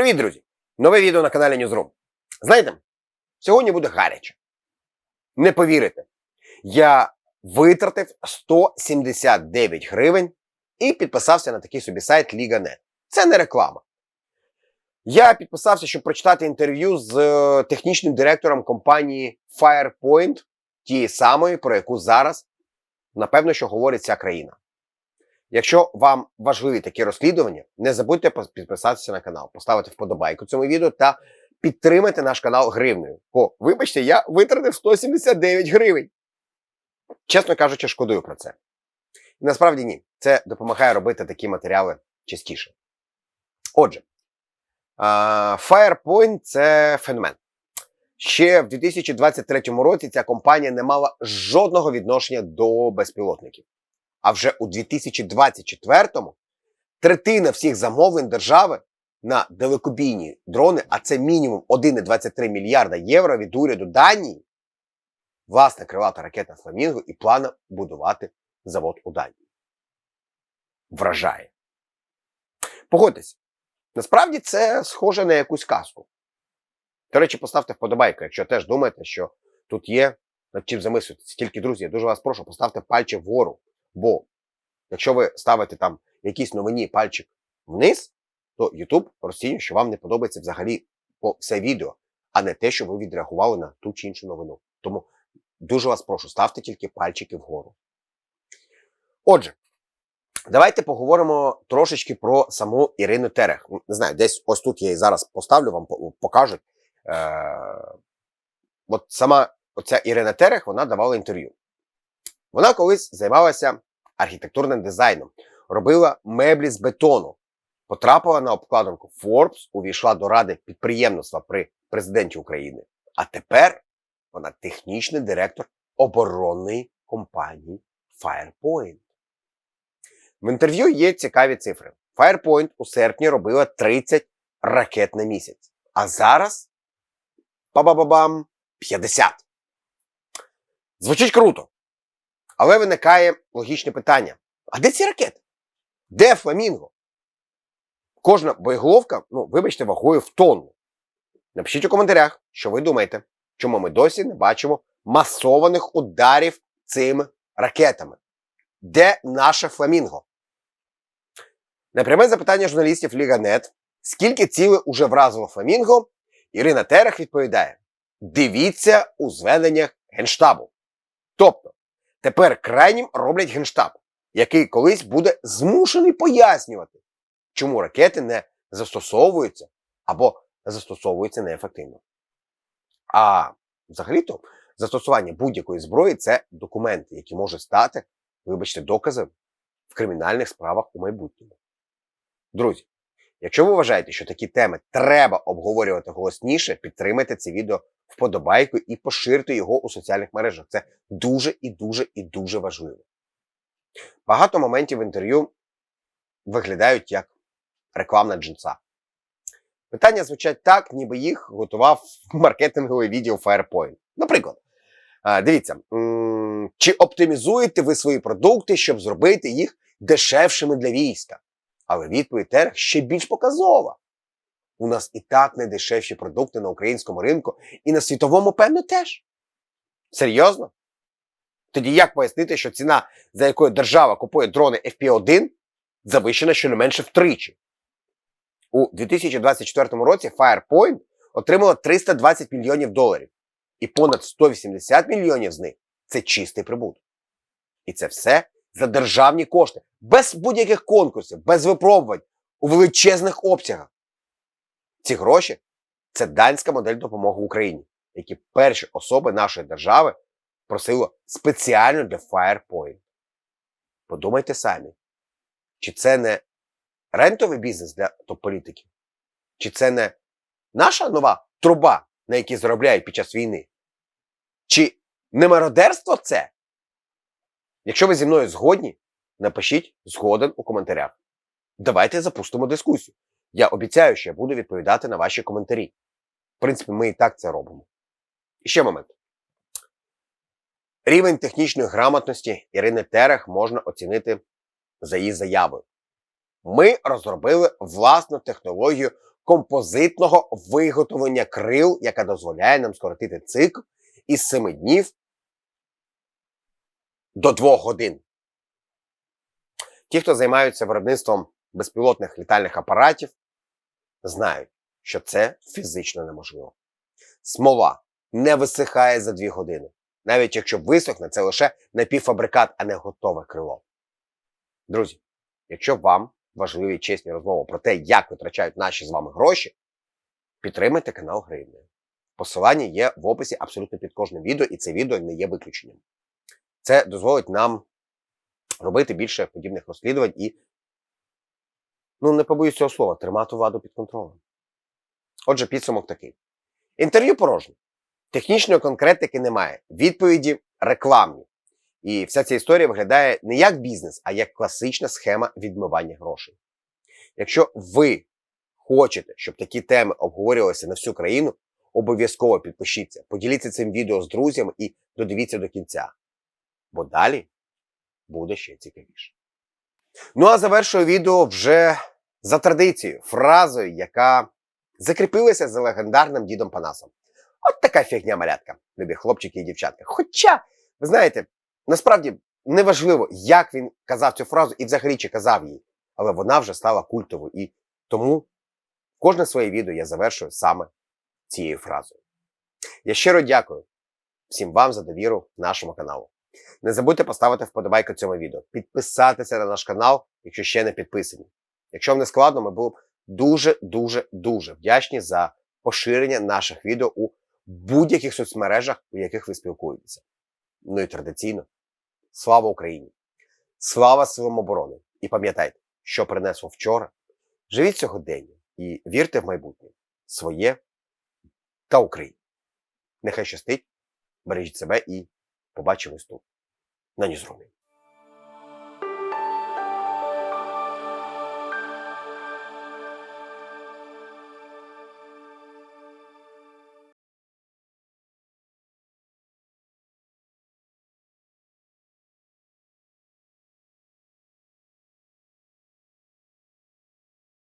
Привіт, друзі! Нове відео на каналі Newsroom. Знаєте, сьогодні буде гаряче. Не повірите, я витратив 179 гривень і підписався на такий собі сайт Liga.net. Це не реклама. Я підписався, щоб прочитати інтерв'ю з е, технічним директором компанії Firepoint, тієї самої, про яку зараз, напевно, що говорить вся країна. Якщо вам важливі такі розслідування, не забудьте підписатися на канал, поставити вподобайку цьому відео та підтримати наш канал гривнею. Бо, вибачте, я витратив 179 гривень. Чесно кажучи, шкодую про це. Насправді ні. Це допомагає робити такі матеріали частіше. Отже, Firepoint це феномен. Ще в 2023 році ця компанія не мала жодного відношення до безпілотників. А вже у 2024-му третина всіх замовлень держави на далекобійні дрони, а це мінімум 1,23 мільярда євро від уряду Данії, власне крилата ракета Фламінго і плана будувати завод у Данії. Вражає. Погодьтесь, насправді це схоже на якусь казку. До речі, поставте вподобайку, якщо теж думаєте, що тут є над чим замислюватися. Тільки, друзі, я дуже вас прошу, поставте пальчик вгору. Бо якщо ви ставите там якісь новині пальчик вниз, то YouTube розцінює, що вам не подобається взагалі все відео, а не те, що ви відреагували на ту чи іншу новину. Тому дуже вас прошу, ставте тільки пальчики вгору. Отже, давайте поговоримо трошечки про саму Ірину Терех. Не знаю, десь ось тут я її зараз поставлю, вам по- покажуть. Е- от сама оця Ірина Терех, вона давала інтерв'ю. Вона колись займалася архітектурним дизайном, робила меблі з бетону, потрапила на обкладинку Forbes, увійшла до ради підприємництва при президенті України. А тепер вона технічний директор оборонної компанії Firepoint. В інтерв'ю є цікаві цифри. Firepoint у серпні робила 30 ракет на місяць, а зараз па-ба-ба-бам 50. Звучить круто. Але виникає логічне питання: а де ці ракети? Де фламінго? Кожна боєголовка, ну, вибачте, вагою в тонну. Напишіть у коментарях, що ви думаєте, чому ми досі не бачимо масованих ударів цими ракетами. Де наше фламінго? На пряме запитання журналістів Ліга.нет, скільки цілей уже вразило фламінго, Ірина Терех відповідає: дивіться у зведеннях Генштабу. Тобто, Тепер крайнім роблять генштаб, який колись буде змушений пояснювати, чому ракети не застосовуються або застосовуються неефективно. А взагалі-то застосування будь-якої зброї це документи, які можуть стати, вибачте, доказом в кримінальних справах у майбутньому. Друзі, якщо ви вважаєте, що такі теми треба обговорювати голосніше, підтримайте це відео вподобайку і поширте його у соціальних мережах. Це дуже і дуже і дуже важливо. Багато моментів в інтерв'ю виглядають як рекламна джинса. Питання звучать так, ніби їх готував маркетинговий відділ Firepoint. Наприклад, дивіться, чи оптимізуєте ви свої продукти, щоб зробити їх дешевшими для війська? Але відповідь Терех ще більш показова. У нас і так найдешевші продукти на українському ринку, і на світовому, певно, теж. Серйозно? Тоді як пояснити, що ціна, за якою держава купує дрони FP1, завищена щонайменше втричі? У 2024 році Firepoint отримала 320 мільйонів доларів, і понад 180 мільйонів з них це чистий прибуток. І це все за державні кошти, без будь-яких конкурсів, без випробувань, у величезних обсягах. Ці гроші це данська модель допомоги Україні, які перші особи нашої держави просило спеціально для Firepoint. Подумайте самі, чи це не рентовий бізнес для топ-політиків? Чи це не наша нова труба, на якій заробляють під час війни? Чи не мародерство це? Якщо ви зі мною згодні, напишіть згоден у коментарях. Давайте запустимо дискусію. Я обіцяю, що я буду відповідати на ваші коментарі. В принципі, ми і так це робимо. І ще момент. Рівень технічної грамотності Ірини Терех можна оцінити за її заявою. Ми розробили власну технологію композитного виготовлення крил, яка дозволяє нам скоротити цикл із 7 днів до 2 годин. Ті, хто займаються виробництвом безпілотних літальних апаратів, знають, що це фізично неможливо. Смола не висихає за 2 години. Навіть якщо висохне, це лише напівфабрикат, а не готове крило. Друзі, якщо вам важливі чесні розмови про те, як витрачають наші з вами гроші, підтримайте канал Гривнею. Посилання є в описі абсолютно під кожним відео, і це відео не є виключенням. Це дозволить нам робити більше подібних розслідувань і, ну, не побоюсь цього слова, тримати владу під контролем. Отже, підсумок такий: інтерв'ю порожнє. Технічної конкретики немає. Відповіді рекламні. І вся ця історія виглядає не як бізнес, а як класична схема відмивання грошей. Якщо ви хочете, щоб такі теми обговорювалися на всю країну, обов'язково підпишіться, поділіться цим відео з друзями і додивіться до кінця. Бо далі буде ще цікавіше. Ну а завершую відео вже за традицією, фразою, яка закріпилася за легендарним дідом Панасом. От така фігня малятка, любі хлопчики і дівчатка. Хоча, ви знаєте, насправді неважливо, як він казав цю фразу і взагалі чи казав її, але вона вже стала культовою. І тому кожне своє відео я завершую саме цією фразою. Я щиро дякую всім вам за довіру нашому каналу. Не забудьте поставити вподобайку цьому відео, підписатися на наш канал, якщо ще не підписані. Якщо вам не складно, ми були б дуже, дуже, дуже вдячні за поширення наших відео у будь-яких соцмережах, у яких ви спілкуєтеся. Ну і традиційно, слава Україні! Слава силам оборони! І пам'ятайте, що принесло вчора. Живіть сьогодення і вірте в майбутнє своє та Україні. Нехай щастить, бережіть себе і побачимось тут, на Ньюзрумі.